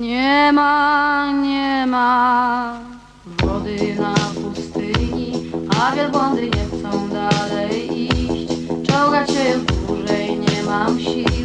Nie ma, nie ma wody na pustyni, a wielbłądy nie chcą dalej iść. Czołgać się już dłużej nie mam sił.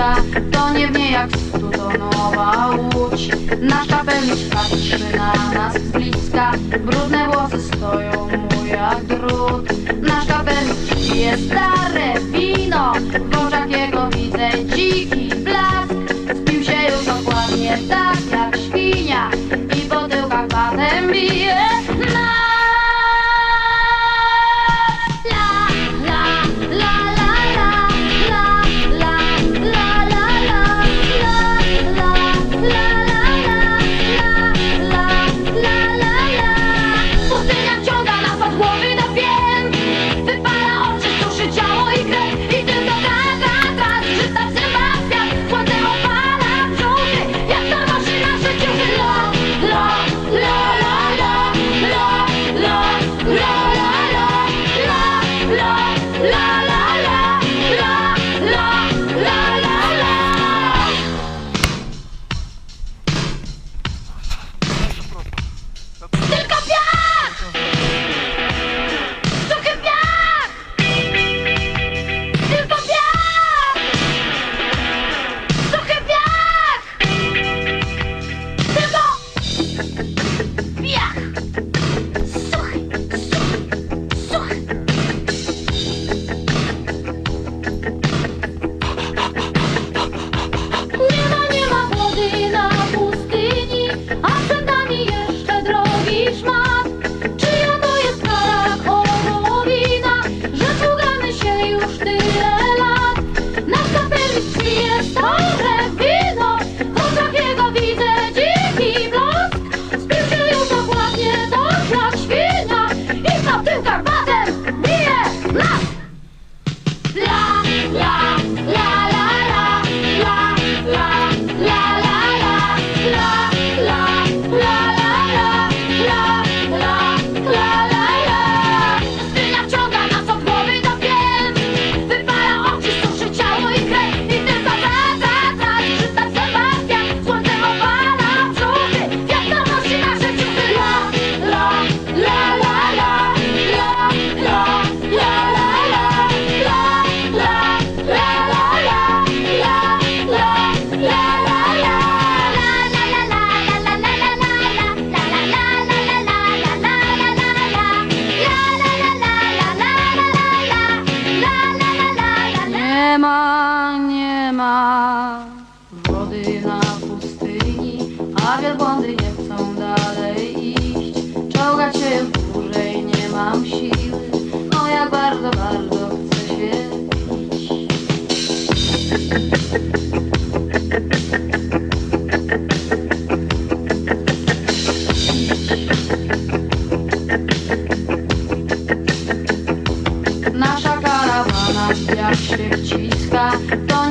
Polska To nie w niej jak studonowa łódź Nasza pewność patrzy na nas z bliska Brudne włosy stoją mu jak drut. Nasza pewność jest tak A wielbłądy nie chcą dalej iść. Czołgać się dłużej nie mam siły No jak bardzo, bardzo chcę się pić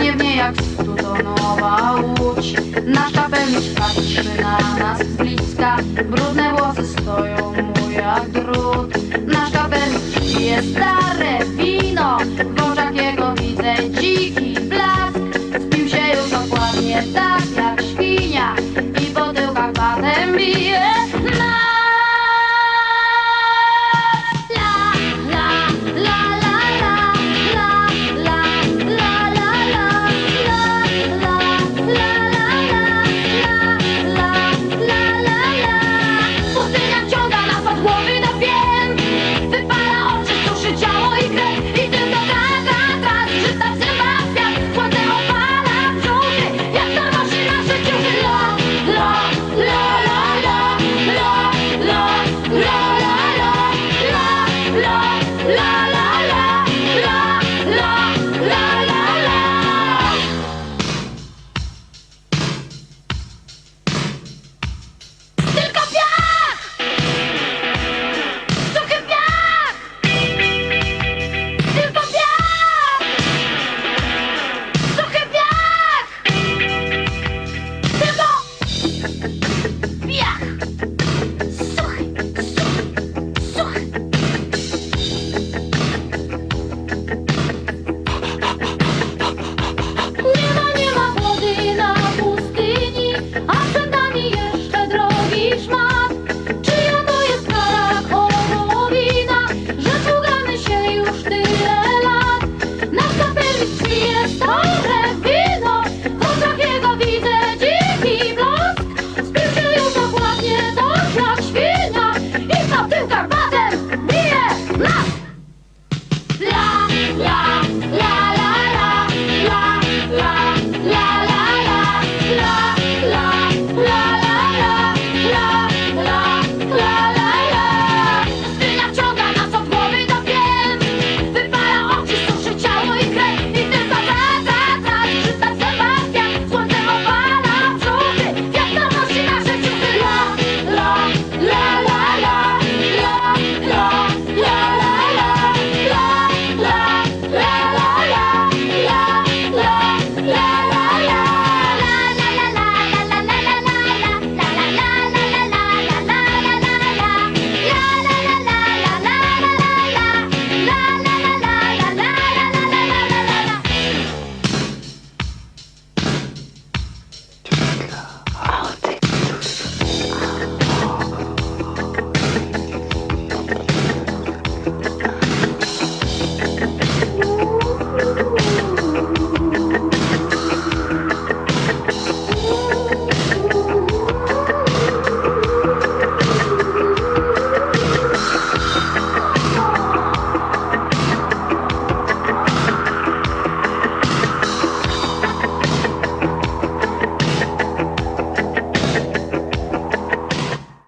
gniewnie jak studonowa łódź. Na szafę patrzy na nas z bliska. Brudne włosy stoją mu jak drut. Nasz kapelusz jest stare wino. W oczach jego widzę dziki blask.